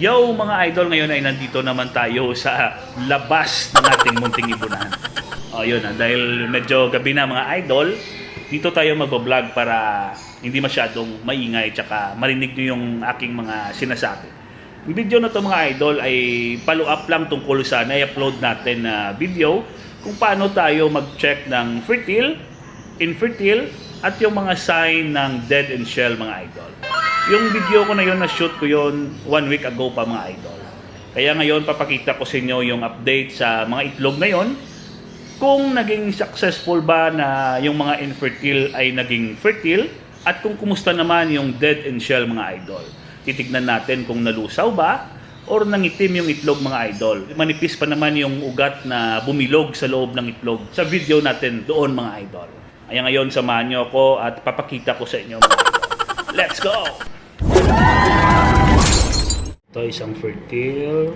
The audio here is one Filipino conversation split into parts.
Yo mga idol, ngayon ay nandito naman tayo sa labas ng ating munting ibunan. O yun, ah, dahil medyo gabi na mga idol, dito tayo magbablog para hindi masyadong maingay tsaka marinig nyo yung aking mga sinasabi. Yung video na to mga idol ay follow up lang tungkol sa na-upload natin na video kung paano tayo mag-check ng fertile, infertile, at yung mga sign ng dead and shell mga idol. Yung video ko na yun, na-shoot ko yun one week ago pa mga idol. Kaya ngayon, papakita ko sa inyo yung update sa mga itlog na yon kung naging successful ba na yung mga infertile ay naging fertile at kung kumusta naman yung dead and shell mga idol. Titignan natin kung nalusaw ba or nangitim yung itlog mga idol. Manipis pa naman yung ugat na bumilog sa loob ng itlog sa video natin doon mga idol. Kaya ngayon samahan nyo ako at papakita ko sa inyo mga idol. Let's go! Ito isang fertile.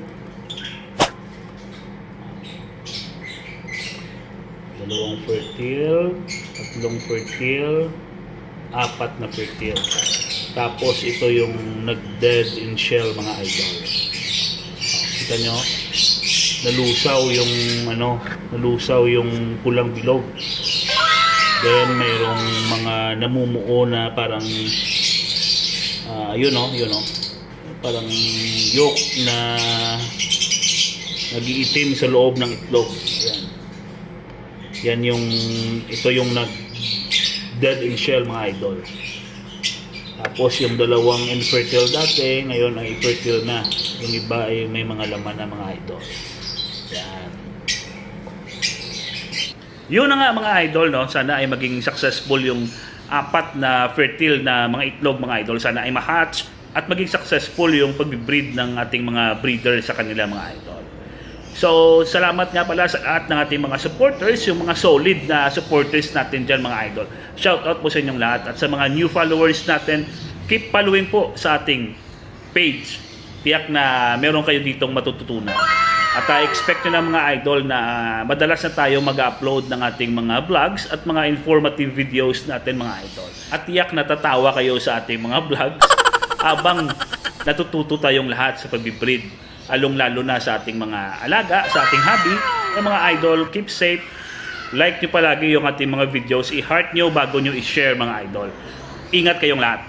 Dalawang fertile. Tatlong fertile. Apat na fertile. Tapos ito yung nag-dead in shell mga idol. Kita nyo? Nalusaw yung ano, nalusaw yung pulang bilog. Then mayroong mga namumuo na parang yun oh, yun oh. Parang yolk na nagiitim sa loob ng itlog. Yan. Yan yung ito yung nag dead in shell mga idol. Tapos yung dalawang infertile dati, ngayon ay fertile na. Yung iba ay may mga laman na mga idol. Yan. Yun na nga mga idol, no? Sana ay maging successful yung apat na fertile na mga itlog mga idol. Sana ay ma-hatch at maging successful yung pag-breed ng ating mga breeder sa kanila mga idol. So, salamat nga pala sa lahat ng ating mga supporters, yung mga solid na supporters natin dyan mga idol. Shout out po sa inyong lahat at sa mga new followers natin, keep following po sa ating page. Tiyak na meron kayo ditong matututunan. At I expect nyo na mga idol na madalas na tayo mag-upload ng ating mga vlogs at mga informative videos natin mga idol. At tiyak natatawa kayo sa ating mga vlogs habang natututo tayong lahat sa pagbibreed. Along lalo na sa ating mga alaga, sa ating hobby. Yung mga idol, keep safe. Like nyo palagi yung ating mga videos. I-heart nyo bago nyo i-share mga idol. Ingat kayong lahat.